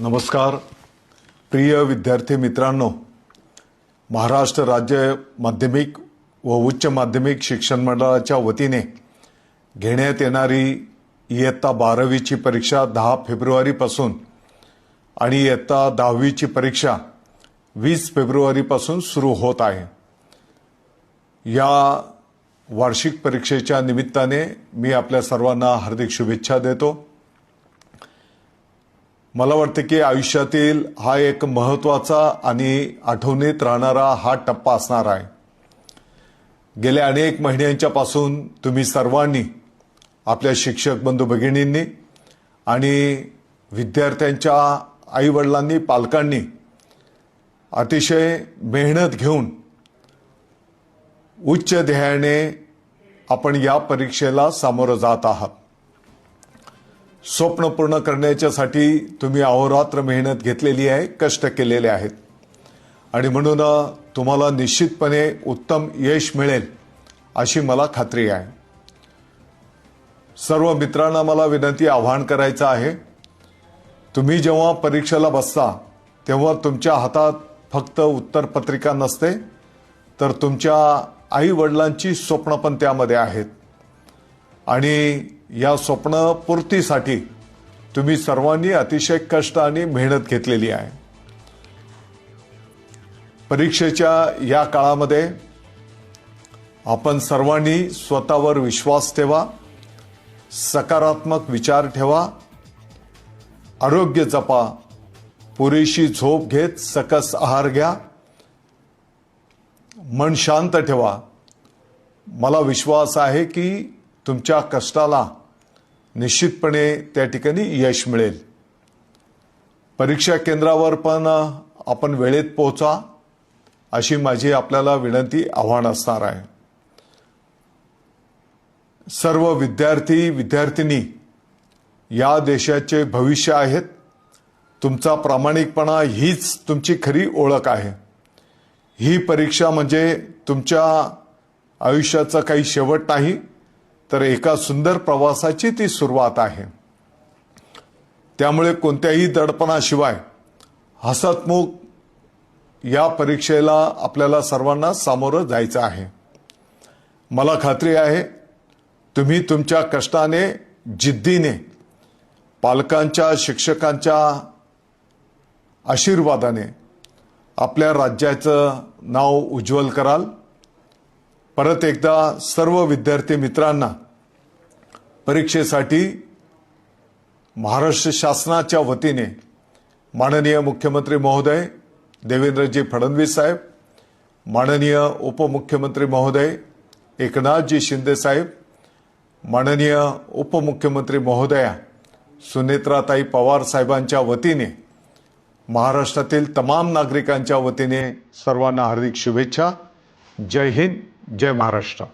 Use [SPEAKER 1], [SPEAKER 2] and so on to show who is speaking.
[SPEAKER 1] नमस्कार. प्रिय विद्यार्थी मित्रांनो महाराष्ट्र राज्य माध्यमिक व उच्च माध्यमिक शिक्षण मंडळाच्या वतीने घेण्यात येणारी इयत्ता बारावीची परीक्षा दहा फेब्रुवारीपासून आणि इयत्ता दहावीची परीक्षा वीस फेब्रुवारीपासून सुरू होत आहे. या वार्षिक परीक्षेच्या निमित्ताने मी आपल्या सर्वांना हार्दिक शुभेच्छा देतो. मला वाटतं की आयुष्यातील हा एक महत्त्वाचा आणि आठवणीत राहणारा हा टप्पा असणार आहे. गेल्या अनेक महिन्यांच्या पासून तुम्ही सर्वांनी आपल्या शिक्षक बंधू भगिनींनी आणि विद्यार्थ्यांच्या आईवडिलांनी पालकांनी अतिशय मेहनत घेऊन उच्च ध्येयाने आपण या परीक्षेला सामोरं जात आहात. स्वप्न पूर्ण करण्याच्यासाठी तुम्ही अहोरात्र मेहनत घेतलेली आहे कष्ट केलेले आहेत. आणि म्हणून तुम्हाला निश्चितपणे उत्तम यश मिळेल अशी मला खात्री आहे. सर्व मित्रांना मला विनंती आवाहन करायचं आहे तुम्ही जेव्हा परीक्षेला बसता तेव्हा तुमच्या हातात फक्त उत्तरपत्रिका नसते तर तुमच्या आई वडिलांची स्वप्न पण त्यामध्ये आहेत. आणि या स्वप्नपूर्तीसाठी तुम्ही सर्वांनी अतिशय कष्ट आणि मेहनत घेतलेली आहे. परीक्षेच्या या काळामध्ये आपण सर्वांनी स्वतःवर विश्वास ठेवा सकारात्मक विचार ठेवा आरोग्य जपा पुरेशी झोप घेत सकस आहार घ्या मन शांत ठेवा. मला विश्वास आहे की तुमच्या कष्टाला निश्चितपणे त्या ठिकाणी यश मिळेल. परीक्षा केंद्रावर पण आपण वेळेत पोहोचा अशी माझी आपल्याला विनंती आव्हान असणार आहे. सर्व विद्यार्थी विद्यार्थिनी या देशाचे भविष्य आहेत. तुमचा प्रामाणिकपणा हीच तुमची खरी ओळख आहे. ही परीक्षा म्हणजे तुमच्या आयुष्याचा काही शेवट नाही. तर एका सुंदर प्रवासाची ती सुरुवात आहे. त्यामुळे कोणत्याही दडपणाशिवाय हसतमुख या परीक्षेला आपल्याला सर्वांना सामोरं जायचं आहे. मला खात्री आहे तुम्ही तुमच्या कष्टाने जिद्दीने पालकांच्या शिक्षकांच्या आशीर्वादाने आपल्या राज्याचं नाव उज्ज्वल कराल. परत एकदा सर्व विद्यार्थी मित्रांना परीक्षेसाठी महाराष्ट्र शासनाच्या वतीने माननीय मुख्यमंत्री महोदय देवेंद्रजी फडणवीस साहेब माननीय उपमुख्यमंत्री महोदय एकनाथजी शिंदे साहेब माननीय उपमुख्यमंत्री महोदया सुनेत्राताई पवार साहेबांच्या वतीने महाराष्ट्रातील तमाम नागरिकांच्या वतीने सर्वांना हार्दिक शुभेच्छा. जय हिंद. जय महाराष्ट्र.